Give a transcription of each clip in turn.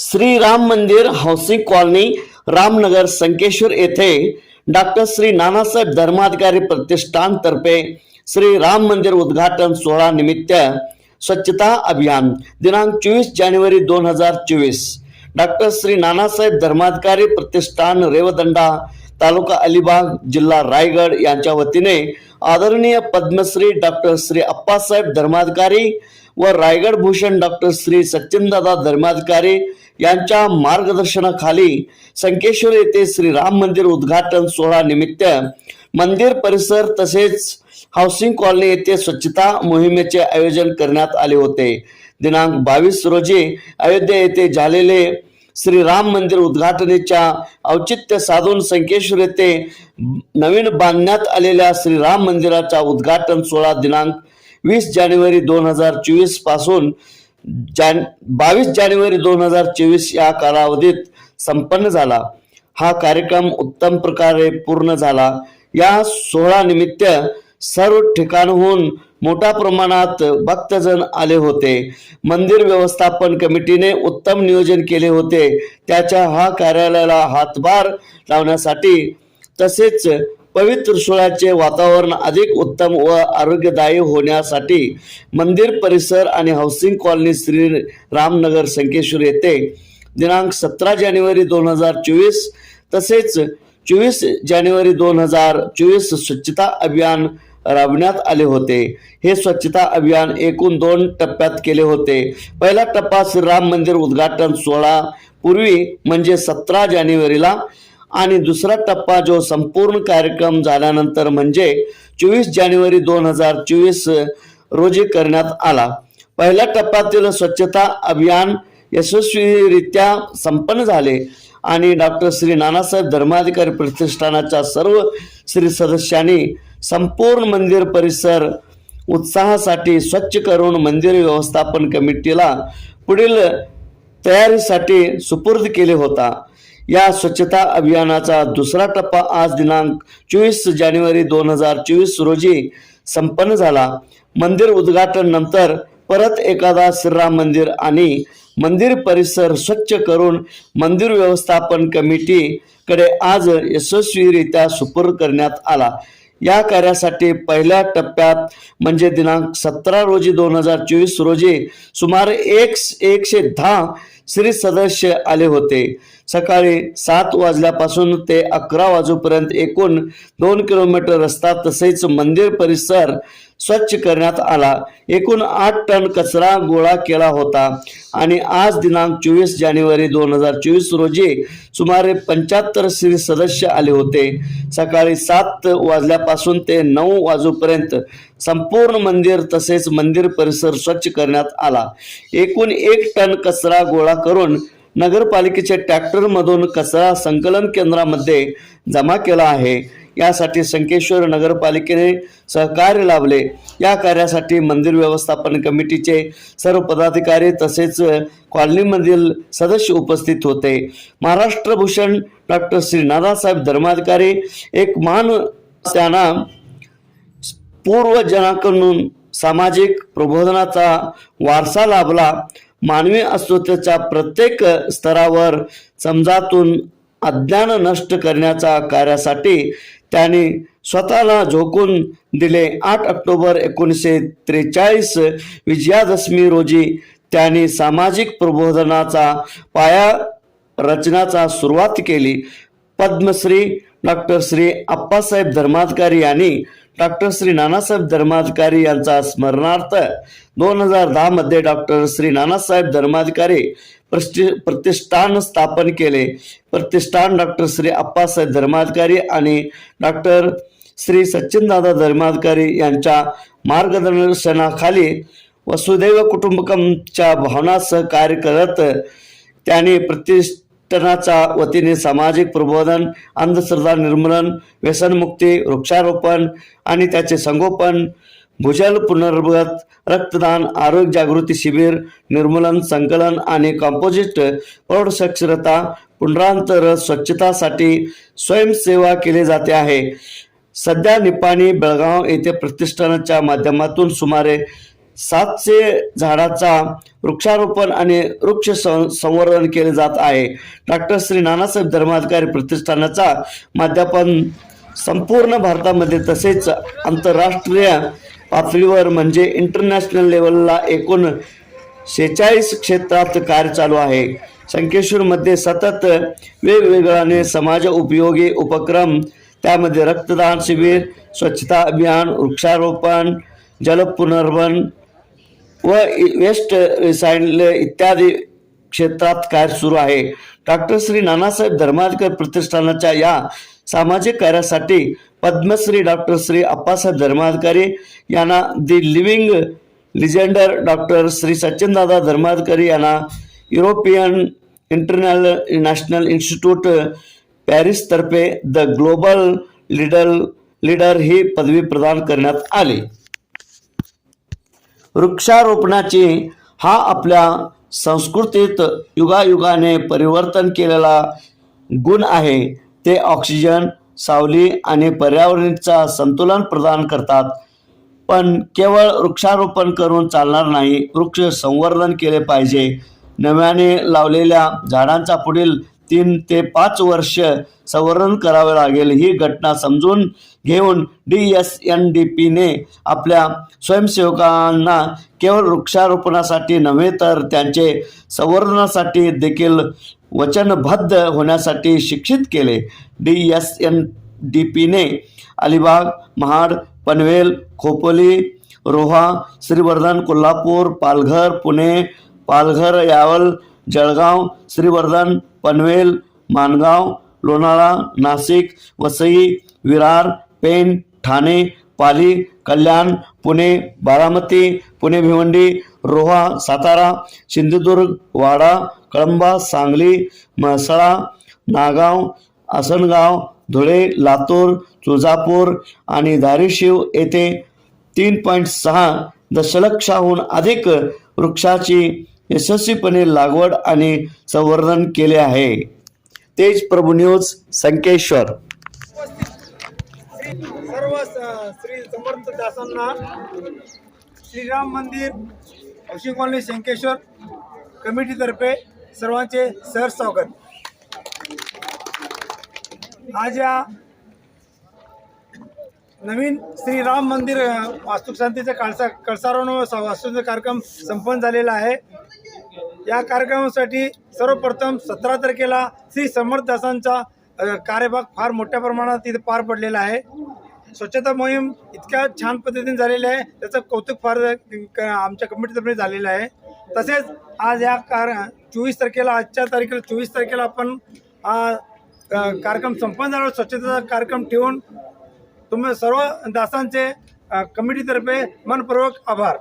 श्री राम मंदिर housing colony Ramnagar Sankeshwar येथे doctor Shri Nanasaheb Dharmadhikari Pratishthan तर्फे श्री राम मंदिर उद्घाटन सोहळा निमित्त स्वच्छता अभियान दिनांक चोवीस जानेवारी दोन हजार चोवीस. डॉक्टर श्री नानासाहेब धर्माधिकारी प्रतिष्ठान रेवदंडा तालुका अलिबाग जिल्हा रायगड यांच्या वतीने आदरणीय पद्मश्री डॉक्टर श्री अप्पासाहेब धर्माधिकारी व रायगड भूषण डॉक्टर श्री सचिनदादा धर्माधिकारी यांच्या मार्गदर्शनाखाली संकेश्वर येथे श्री राम मंदिर उद्घाटन सोहळा निमित्त मंदिर परिसर तसेच हाऊसिंग कॉलनी येथे स्वच्छता मोहिमेचे आयोजन करण्यात आले होते. दिनांक बावीस रोजी अयोध्या येथे झालेले श्री राम मंदिर उद्घाटनेच्या औचित्य साधून संकेश्वर येथे नवीन बांधण्यात आलेल्या श्री राम मंदिराचा उद्घाटन सोहळा दिनांक वीस जानेवारी दोन हजार चोवीसपासून जान बावीस जानेवारी दोन हजार चोवीस या कालावधीत संपन्न झाला. हा कार्यक्रम उत्तम प्रकारे पूर्ण झाला. या सोहळा निमित्त सर्व ठिकाणहून मोठ्या प्रमाणात भक्तजन आले होते. मंदिर व्यवस्थापन कमिटीने उत्तम नियोजन केले होते. त्याच्या हा कार्यालयाला हातभार लावण्यासाठी तसेच पवित्र सोहळ्याचे वातावरण अधिक उत्तम व आरोग्यदायी होण्यासाठी मंदिर परिसर आणि हाऊसिंग कॉलनी श्री रामनगर संकेश्वर येथे दिनांक सतरा जानेवारी दोन हजार चोवीस तसेच चोवीस जानेवारी दोन हजार चोवीस स्वच्छता अभियान राबण्यात आले होते. हे स्वच्छता अभियान एकूण दोन टप्प्यात केले होते. पहिला टप्पा श्रीराम मंदिर उद्घाटन सोहळा पूर्वी म्हणजे सतरा जानेवारीला आणि दुसरा टप्पा जो संपूर्ण कार्यक्रम झाल्यानंतर म्हणजे चोवीस जानेवारी दोन हजार चोवीस रोजी करण्यात आला. पहिल्या टप्प्यातील स्वच्छता अभियान यशस्वीरित्या संपन्न झाले आणि डॉक्टर श्री नानासाहेब धर्माधिकारी प्रतिष्ठानाच्या सर्व श्री सदस्यांनी संपूर्ण मंदिर परिसर उत्साहासाठी स्वच्छ करून मंदिर व्यवस्थापन कमिटीला पुढील तयारीसाठी सुपूर्द केले होता. या स्वच्छता अभियानाचा दुसरा टप्पा आज दिनांक चोवीस जानेवारी दोन हजार चोवीस रोजी संपन्न झाला. मंदिर उद्घाटन नंतर परत एखादा श्रीराम मंदिर आणि मंदिर परिसर स्वच्छ करून मंदिर व्यवस्थापन कमिटीकडे आज यशस्वीरित्या सुपूर्द करण्यात आला. या कार्यासाठी पहिल्या टप्प्यात म्हणजे दिनांक सतरा रोजी दोन हजार चोवीस रोजी सुमारे एक एकशे दहा श्री सदस्य आले होते. सकाळी सात वाजल्यापासून ते अकरा वाजूपर्यंत एकूण दोन किलोमीटर रस्ता तसेच मंदिर परिसर स्वच्छ करण्यात आला. एकूण आठ टन कचरा गोळा केला होता आणि आज दिनांक चोवीस जानेवारी दोन हजार चोवीस रोजी सुमारे पंच्याहत्तर श्री सदस्य आले होते. सकाळी सात वाजल्यापासून ते नऊ वाजूपर्यंत संपूर्ण मंदिर तसेच मंदिर परिसर स्वच्छ करण्यात आला. एकूण एक टन कचरा गोळा करून नगरपालिकेच्या ट्रॅक्टरमधून कचरा संकलन केंद्रामध्ये जमा केला आहे. यासाठी संकेश्वर नगरपालिकेने सहकार्य लाभले. या कार्यासाठी मंदिर व्यवस्थापन कमिटीचे सर्व पदाधिकारी तसेच कॉलनीमधील सदस्य उपस्थित होते. महाराष्ट्र भूषण डॉक्टर श्री नानासाहेब धर्माधिकारी एक महान त्यांना पूर्वजनाकडून सामाजिक प्रबोधनाचा वारसा लाभला. मानवी अस्तित्वाच्या प्रत्येक स्तरावर समजातून अज्ञान नष्ट करण्याच्या कार्यासाठी त्यांनी स्वतःला झोकून दिले. आठ ऑक्टोबर एकोणीसशे त्रेचाळीस विजयादशमी रोजी त्यांनी सामाजिक प्रबोधनाचा पाया रचनाचा सुरुवात केली. पद्मश्री डॉक्टर श्री अप्पासाहेब धर्माधिकारी यांनी डॉक्टर श्री नानासाहेब धर्माधिकारी यांचा स्मरणार्थ दोन हजार दहामध्ये डॉक्टर श्री नानासाहेब धर्माधिकारी प्रति प्रतिष्ठान स्थापन केले. प्रतिष्ठान डॉक्टर श्री अप्पासाहेब धर्माधिकारी आणि डॉक्टर श्री सचिनदादा धर्माधिकारी यांच्या मार्गदर्शनाखाली वसुदैव कुटुंबकमच्या भावनासह कार्य करत त्यांनी संघटनाच्या वतीने सामाजिक प्रबोधन अंधश्रद्धा निर्मूलन व्यसनमुक्ती वृक्षारोपण आणि त्याचे संगोपन भूजल पुनर्गत रक्तदान आरोग्य जागृती शिबिर निर्मूलन संकलन आणि कॉम्पोजिस्ट प्रौढ साक्षरता पुनरांतर स्वच्छतासाठी स्वयंसेवा केली जाते आहे. सध्या निपाणी बेळगाव येथे प्रतिष्ठानाच्या माध्यमातून सुमारे सातशे झाडाचा वृक्षारोपण आणि वृक्ष सं- संवर्धन केले जात आहे. डॉक्टर श्री नानासाहेब धर्माधिकारी प्रतिष्ठानाचा माध्यापन संपूर्ण भारतामध्ये तसेच आंतरराष्ट्रीय पातळीवर म्हणजे इंटरनॅशनल लेवलला एकूण शेहेचाळीस क्षेत्रात कार्य चालू आहे. संकेश्वरमध्ये सतत वेगवेगळ्याने समाज उपयोगी उपक्रम त्यामध्ये रक्तदान शिबिर स्वच्छता अभियान वृक्षारोपण जलपुनर्वन व वेस्ट रिसायनल इत्यादी क्षेत्रात कार्य सुरू आहे? डॉक्टर श्री नानासाहेब धर्माधिकारी प्रतिष्ठानाच्या या सामाजिक कार्यासाठी पद्मश्री डॉक्टर श्री अप्पासाहेब धर्माधिकारी यांना the living legend doctor Shri Sachindada Dharmadhikari यांना युरोपियन इंटरनॅल नॅशनल इन्स्टिट्यूट पॅरिसतर्फे द ग्लोबल लीडर लीडर ही पदवी प्रदान करण्यात आली. वृक्षारोपणाची हा आपल्या संस्कृतीत युगायुगाने परिवर्तन केलेला गुण आहे. ते ऑक्सिजन सावली आणि पर्यावरणचा संतुलन प्रदान करतात. पण केवळ वृक्षारोपण करून चालणार नाही वृक्ष संवर्धन केले पाहिजे. नव्याने लावलेल्या झाडांचा पुढील तीन ते पाच वर्ष संवर्धन करावे लागेल. ही घटना समजून घेऊन डी एस एन डी पीने आपल्या स्वयंसेवकांना केवळ वृक्षारोपणासाठी नव्हे तर त्यांचे संवर्धनासाठी देखील वचनबद्ध होण्यासाठी शिक्षित केले. डी एस एन डी पीने अलिबाग महाड पनवेल खोपोली रोहा श्रीवर्धन कोल्हापूर पालघर पुणे पालघर यावल जळगाव श्रीवर्धन पनवेल माणगाव लोणाळा नाशिक वसई विरार पेण ठाणे पाली कल्याण पुणे बारामती पुणे भिवंडी रोहा सातारा सिंधुदुर्ग वाडा कळंबा सांगली म्हसळा नागाव आसनगाव धुळे लातूर तुळजापूर आणि धारीशिव येथे तीन पॉईंट सहा दशलक्षाहून अधिक वृक्षाची यशस्वीपणे लागवड आणि संवर्धन केले आहे. तेज प्रभू न्यूज संकेश्वर. सर्व श्री समर्थ दासांना श्रीराम मंदिर औषधी कॉलनी शंकेश्वर कमिटीतर्फे सर्वांचे सहर स्वागत. आज या नवीन श्रीराम मंदिर वास्तुशांतीचा काळसा कळसा कळसारोहण वास्तूचा कार्यक्रम संपन्न झालेला आहे. या कार्यक्रमासाठी सर्वप्रथम सतरा तारखेला श्री समर्थदासांचा कार्यभाग फार मोठ्या प्रमाणात तिथे पार पडलेला आहे. स्वच्छता मोहीम इतक्या छान पद्धतीने झालेली आहे. त्याचं कौतुक फार क- आमच्या कमिटीतर्फे झालेलं आहे. तसेच आज या कार चोवीस तारखेला आजच्या तारखेला चोवीस तारखेला आपण कार्यक्रम संपन्न झाला स्वच्छतेचा कार्यक्रम ठेवून तुम्ही सर्व दासांचे कमिटीतर्फे मनपूर्वक आभार.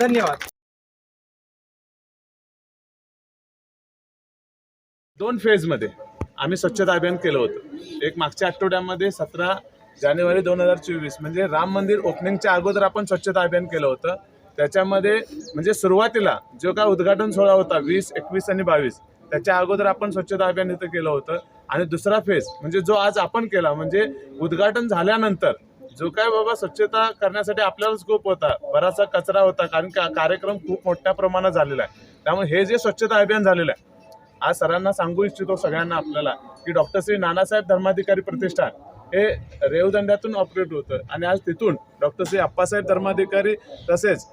धन्यवाद. दोन फेजमध्ये आम्ही स्वच्छता अभियान केलं होतं. एक मागच्या आठवड्यामध्ये सतरा जानेवारी दोन हजार चोवीस म्हणजे राम मंदिर ओपनिंगच्या अगोदर आपण स्वच्छता अभियान केलं होतं. त्याच्यामध्ये म्हणजे सुरुवातीला जो काय उद्घाटन सोहळा होता वीस एकवीस आणि बावीस त्याच्या अगोदर आपण स्वच्छता अभियान इथं केलं होतं. आणि दुसरा फेज म्हणजे जो आज आपण केला म्हणजे उद्घाटन झाल्यानंतर जो काय बाबा स्वच्छता करण्यासाठी आपल्याला स्कोप होता बराचसा कचरा होता कारण का कार्यक्रम खूप मोठ्या प्रमाणात झालेला आहे. त्यामुळे हे जे स्वच्छता अभियान झालेलं आहे आज सरांना सांगू इच्छितो सगळ्यांना आपल्याला की डॉक्टर श्री नानासाहेब धर्माधिकारी प्रतिष्ठान हे रेवदंड्यातून ऑपरेट होतं. आणि आज तिथून डॉक्टर श्री अप्पासाहेब धर्माधिकारी तसेच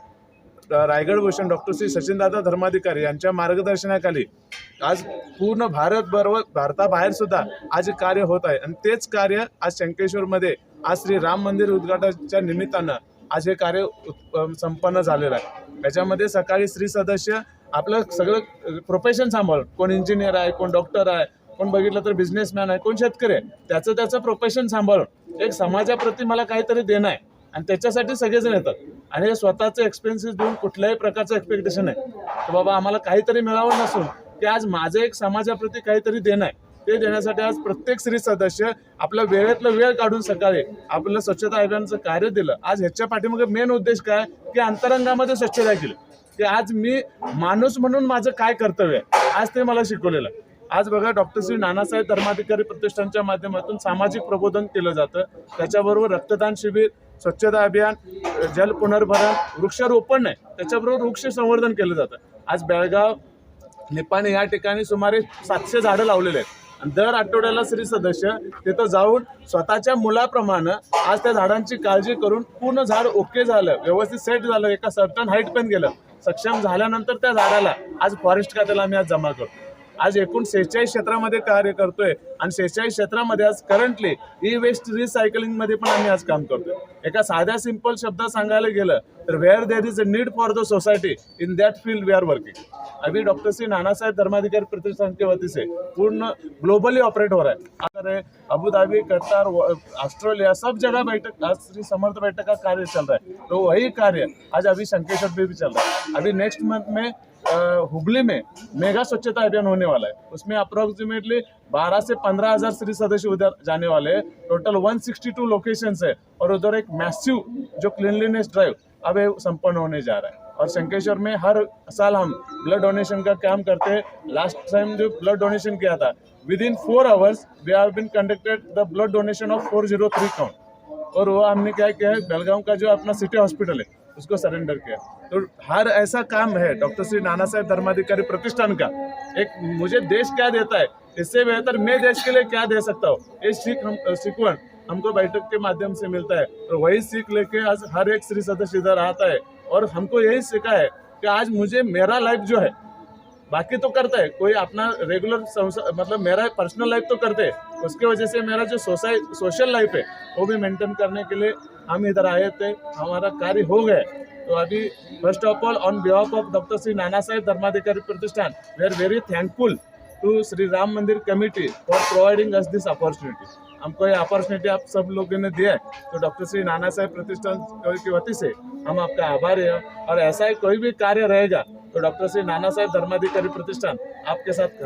रायगड भूषण डॉक्टर श्री सचिनदादा धर्माधिकारी यांच्या मार्गदर्शनाखाली आज पूर्ण भारत भारताबाहेर सुद्धा आज कार्य होत आहे. आणि तेच कार्य आज शंकेश्वरमध्ये आज श्री राम मंदिर उद्घाटनाच्या निमित्तानं आज हे कार्य संपन्न झालेलं आहे. त्याच्यामध्ये सकाळी श्री सदस्य आपलं सगळं प्रोफेशन सांभाळून. कोण इंजिनियर आहे कोण डॉक्टर आहे कोण बघितलं तर बिझनेसमॅन आहे कोण शेतकरी आहे त्याचं त्याचं प्रोफेशन सांभाळून. एक समाजाप्रती मला काहीतरी देणं आहे. आणि त्याच्यासाठी सगळेजण येतात. आणि हे स्वतःचं एक्सपेन्सेस देऊन कुठल्याही प्रकारचं एक्सपेक्टेशन आहे बाबा आम्हाला काहीतरी मिळावं नसून की आज माझं एक समाजाप्रती काहीतरी देणं आहे. ते देण्यासाठी आज प्रत्येक स्त्री सदस्य आपल्या वेळेतला वेळ काढून सकाळी आपलं स्वच्छता अभियानाचं कार्य दिलं. आज ह्याच्या पाठीमागे मेन उद्देश काय? की अंतरंगामध्ये स्वच्छता केली. की आज मी माणूस म्हणून माझं काय कर्तव्य आहे? आज ते मला शिकवलेलं आहे. आज बघा डॉक्टर श्री नानासाहेब धर्माधिकारी प्रतिष्ठानच्या माध्यमातून सामाजिक प्रबोधन केलं जातं. त्याच्याबरोबर रक्तदान शिबिर स्वच्छता अभियान जल पुनर्भरण वृक्षारोपण आहे. त्याच्याबरोबर वृक्ष संवर्धन केलं जातं. आज बेळगाव निपाणी या ठिकाणी सुमारे सातशे झाडं लावलेले आहेत. आणि दर आठवड्याला श्री सदस्य तिथं जाऊन स्वतःच्या मुलाप्रमाणे आज त्या झाडांची काळजी करून पूर्ण झाड ओके झालं व्यवस्थित सेट झालं एका सर्टन हाईट पण गेलं. सक्षम झाल्यानंतर त्या झाडाला आज फॉरेस्ट खात्याला आम्ही आज जमा करतो. आज एकूण सेहेचाळीस क्षेत्रामध्ये कार्य करतोय आणि सेहेचाळीस क्षेत्रामध्ये आज करंटली ई वेस्ट रिसायकलिंगमध्ये पण आम्ही आज काम करतोय. एका साध्या सिंपल शब्दात सांगायला गेलं तर where there is a need for the society in that field we are working अभी डॉक्टर श्री नानासाहेब धर्माधिकारी प्रतिष्ठान के वती से पूर्ण ग्लोबली ऑपरेट हो रहा है. अगर धाबी ऑस्ट्रेलिया सब जगह बैठक आज श्री समर्थ बैठक का कार्य चल रहा है. तो वही कार्य आज अभी शंकेश्वर में भी चल रहा है. अभी नेक्स्ट मंथ में हुगली में मेगा स्वच्छता अभियान होने वाला है। उसमें अप्रोक्सीमेटली 12 से 15 हज़ार श्री सदस्य उधर जाने वाले हैं। टोटल 162 लोकेशंस है और उधर एक मैसिव जो क्लीनलीनेस ड्राइव अब संपन्न होने जा रहा है। और शंकेश्वर में हर साल हम ब्लड डोनेशन का काम करते हैं। लास्ट टाइम जो ब्लड डोनेशन किया था within four hours we have been conducted the blood donation of four zero three count और वो हमने क्या किया है बेलगांव का जो अपना सिटी हॉस्पिटल है उसको सरेंडर किया। तो हर ऐसा काम है, डॉक्टर श्री नाना साहेब धर्माधिकारी प्रतिष्ठान का। एक मुझे देश क्या देता है, इससे बेहतर मैं देश के लिए क्या दे सकता हूँ? ये सीख हम, सीखवन हमको बैठक के माध्यम से मिलता है। और वही सीख लेके आज हर एक श्री सदस्य इधर आता है। और हमको यही सीखा है कि आज मुझे मेरा लाइफ जो है बाकी तो करता है। कोई अपना रेगुलर मतलब मेरा पर्सनल लाइफ तो करते हैं। उसके वजह से मेरा जो सोसाइ सोशल लाइफ है, वो भी मेंटेन करने के लिए हम इधर आए थे। हमारा कार्य हो गया। तो अभी first of all on behalf of doctor Shri Nana Saheb Dharmadhikari Pratishthan we are very thankful to Shri Ram mandir committee for providing us this opportunity हमको ये अपॉर्चुनिटी आप सब लोगों ने दिया है। तो डॉक्टर श्री नाना साहेब प्रतिष्ठान की वती से हम आपका आभारी हैं। और ऐसा ही कोई भी कार्य रहेगा तो डॉक्टर श्री नाना साहेब धर्माधिकारी प्रतिष्ठान आपके साथ